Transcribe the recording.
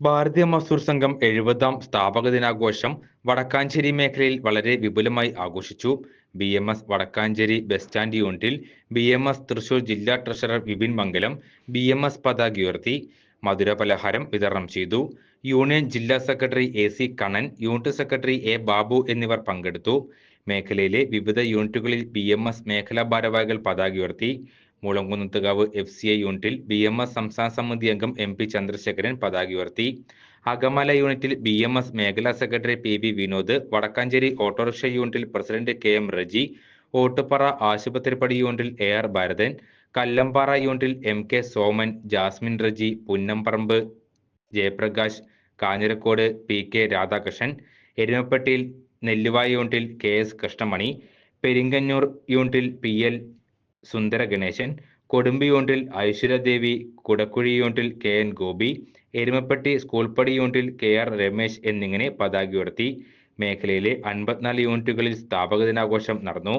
ഭാരതീയ മസൂർ സംഘം എഴുപതാം സ്ഥാപക ദിനാഘോഷം വടക്കാഞ്ചേരി മേഖലയിൽ വളരെ വിപുലമായി ആഘോഷിച്ചു. B M S Vadakkanchery bus stand യൂണിറ്റിൽ ബി എം എസ് തൃശൂർ ജില്ലാ treasurer Vipin Mangalam B M S പതാക ഉയർത്തി മധുര പലഹാരം വിതരണം ചെയ്തു. യൂണിയൻ ജില്ലാ secretary A C Kannan unit secretary A Babu എന്നിവർ പങ്കെടുത്തു. മേഖലയിലെ വിവിധ യൂണിറ്റുകളിൽ ബി എം എസ് മേഖലാ ഭാരവാഹികൾ പതാക ഉയർത്തി. മുളങ്കുന്നത്തുകാവ് എഫ് സി ഐ യൂണിറ്റിൽ ബി എം എസ് സംസ്ഥാന സമിതി അംഗം എം പി ചന്ദ്രശേഖരൻ പതാക ഉയർത്തി. അകമല യൂണിറ്റിൽ ബി എം എസ് മേഖലാ secretary P B Vinod Vadakkanchery autorickshaw യൂണിറ്റിൽ president K M Reji Ottupara Asupathripadi യൂണിറ്റിൽ എ ആർ ഭാരതൻ കല്ലമ്പാറ യൂണിറ്റിൽ M K Soman Jasmine Reji Punnamparambu Jayaprakash Kanjirakode P K Radhakrishnan എരുമപ്പെട്ടിയിൽ Nelluvaya യൂണിറ്റിൽ കെ എസ് കൃഷ്ണമണി പെരിങ്ങന്നൂർ യൂണിറ്റിൽ പി എൽ സുന്ദര ഗണേശൻ കൊടുമ്പി യൂണിറ്റിൽ ഐശ്വര്യദേവി കുടക്കുഴി യൂണിറ്റിൽ K N Gopi Erumapetty school പടി യൂണിറ്റിൽ കെ ആർ രമേശ് എന്നിങ്ങനെ പതാക ഉയർത്തി മേഖലയിലെ അൻപത്തിനാല് യൂണിറ്റുകളിൽ സ്ഥാപക ദിനാഘോഷം നടന്നു.